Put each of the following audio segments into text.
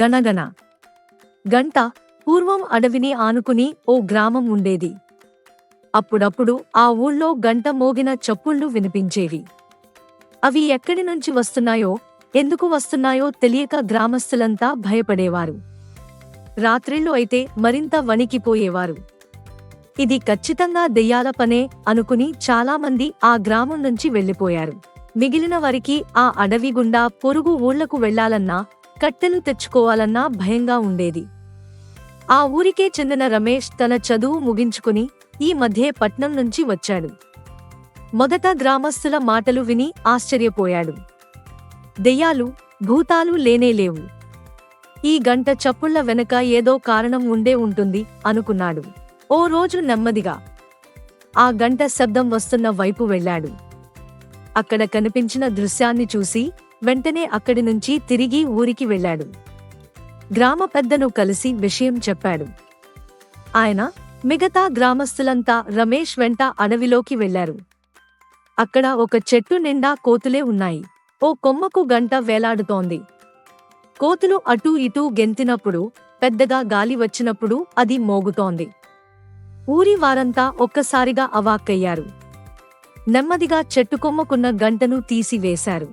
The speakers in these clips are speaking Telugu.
గణగణ. గంట పూర్వం అడవిని ఆనుకుని ఓ గ్రామం ఉండేది. అప్పుడప్పుడు ఆ ఊళ్ళో గంట మోగిన చప్పుళ్ళు వినిపించేవి. అవి ఎక్కడి నుంచి వస్తున్నాయో ఎందుకు వస్తున్నాయో తెలియక గ్రామస్తులంతా భయపడేవారు. రాత్రిళ్ళు అయితే మరింత వణికిపోయేవారు. ఇది ఖచ్చితంగా దెయ్యాల పనే అనుకుని చాలామంది ఆ గ్రామం నుంచి వెళ్ళిపోయారు మిగిలిన వారికి ఆ అడవి గుండా పొరుగు ఊళ్ళకు వెళ్ళాలన్నా కట్టెలు తెచ్చుకోవాలన్నా భయంగా ఉండేది. ఆ ఊరికే చెందిన రమేష్ తన చదువు ముగించుకుని ఈ మధ్యే పట్నం నుంచి వచ్చాడు. మొదట గ్రామస్తుల మాటలు విని ఆశ్చర్యపోయాడు. దెయ్యాలు భూతాలు లేనేలేవు ఈ గంట చప్పుళ్ళ వెనక ఏదో కారణం ఉండే ఉంటుంది అనుకున్నాడు. ఓ రోజు నెమ్మదిగా ఆ గంట శబ్దం వస్తున్న వైపు వెళ్ళాడు. అక్కడ కనిపించిన దృశ్యాన్ని చూసి వెంటనే అక్కడి నుంచి తిరిగి ఊరికి వెళ్ళాడు. గ్రామ పెద్దను కలిసి విషయం చెప్పాడు. ఆయన మిగతా గ్రామస్తులంతా రమేష్ వెంట అడవిలోకి వెళ్ళారు అక్కడ ఒక చెట్టు నిండా కోతులే ఉన్నాయి. ఓ కొమ్మకు గంట వేలాడుతోంది. కోతులు అటూ ఇటూ గెంతినప్పుడు పెద్దగా గాలి వచ్చినప్పుడు అది మోగుతోంది. ఊరి వారంతా ఒక్కసారిగా అవాక్కయ్యారు. నెమ్మదిగా చెట్టుకొమ్మకున్న గంటను తీసివేశారు.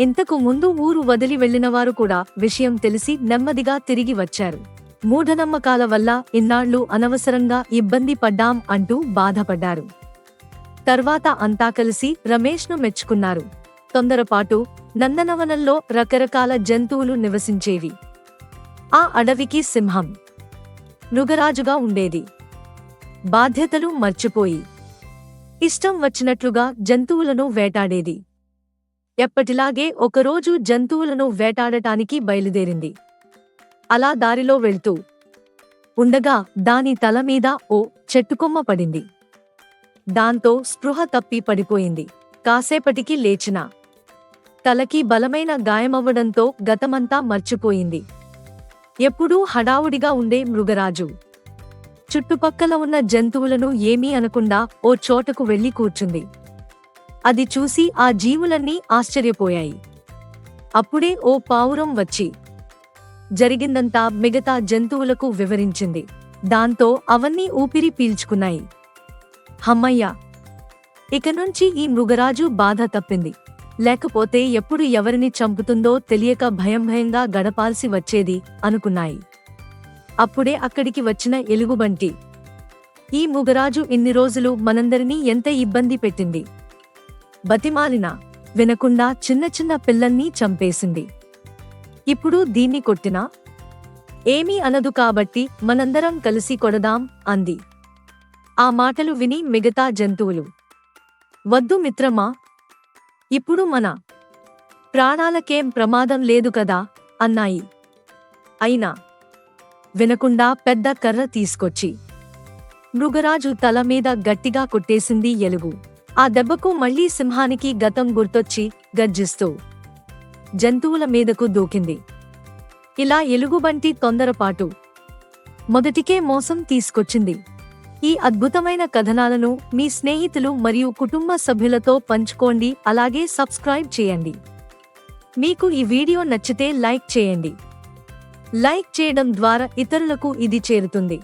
ఇంతకు ముందు ఊరు వదిలి వెళ్ళినవారు కూడా విషయం తెలిసి నెమ్మదిగా తిరిగి వచ్చారు. మూఢనమ్మకాల వల్ల ఇన్నాళ్ళు అనవసరంగా ఇబ్బంది పడ్డాం అంటూ బాధపడ్డారు. తర్వాత అంతా కలిసి రమేష్ను మెచ్చుకున్నారు. తొందరపాటు నందనవనంలో రకరకాల జంతువులు నివసించేవి. ఆ అడవికి సింహం. మృగరాజుగా ఉండేది. బాధ్యతలు మర్చిపోయి. ఇష్టం వచ్చినట్లుగా జంతువులను వేటాడేది. ఎప్పటిలాగే ఒకరోజు జంతువులను వేటాడటానికి బయలుదేరింది. అలా దారిలో వెళ్తూ ఉండగా దాని తల మీద ఓ చెట్టుకొమ్మ పడింది. దాంతో స్పృహ తప్పి పడిపోయింది. కాసేపటికి లేచిన తలకి బలమైన గాయమవ్వడంతో గతమంతా మర్చిపోయింది. ఎప్పుడూ హడావుడిగా ఉండే మృగరాజు. చుట్టుపక్కల ఉన్న జంతువులను ఏమీ అనకుండా ఓ చోటకు వెళ్ళి కూర్చుంది. అది చూసి ఆ జీవులన్నీ ఆశ్చర్యపోయాయి. అప్పుడే ఓ పావురం వచ్చి జరిగిందంతా మిగతా జంతువులకు వివరించింది. దాంతో అవన్నీ ఊపిరి పీల్చుకున్నాయి. హమ్మయ్య ఇక నుంచి ఈ మృగరాజు బాధ తప్పింది. లేకపోతే ఎప్పుడు ఎవరిని చంపుతుందో తెలియక భయం భయంగా గడపాల్సి వచ్చేది అనుకున్నాయి. అప్పుడే అక్కడికి వచ్చిన ఎలుగుబంటి ఈ ముగరాజు ఇన్ని రోజులు మనందరినీ ఎంత ఇబ్బంది పెట్టింది? బతిమాలిన వినకుండా చిన్న చిన్న పిల్లల్ని చంపేసింది. ఇప్పుడు దీన్ని కొట్టినా ఏమీ అనదు కాబట్టి మనందరం కలిసి కొడదాం అంది. ఆ మాటలు విని మిగతా జంతువులు వద్దు మిత్రమా ఇప్పుడు మన ప్రాణాలకేం ప్రమాదం లేదు కదా అన్నాయి. అయినా వినకుండా పెద్ద కర్ర తీసుకొచ్చి మృగరాజు తల మీద గట్టిగా కొట్టేసింది ఎలుగు. ఆ దెబ్బకు మళ్ళీ సింహానికి గతం గుర్తొచ్చి గర్జిస్తూ జంతువుల మీదకు దూకింది. ఇలా ఎలుగుబంటి తొందరపాటు మొదటికే మోసం తీసుకొచ్చింది. ఈ అద్భుతమైన కథనాలను మీ స్నేహితులు మరియు కుటుంబ సభ్యులతో పంచుకోండి అలాగే సబ్స్క్రైబ్ చేయండి. మీకు ఈ వీడియో నచ్చితే లైక్ చేయండి. లైక్ చేయడం ద్వారా ఇతరులకు ఇది చేరుతుంది.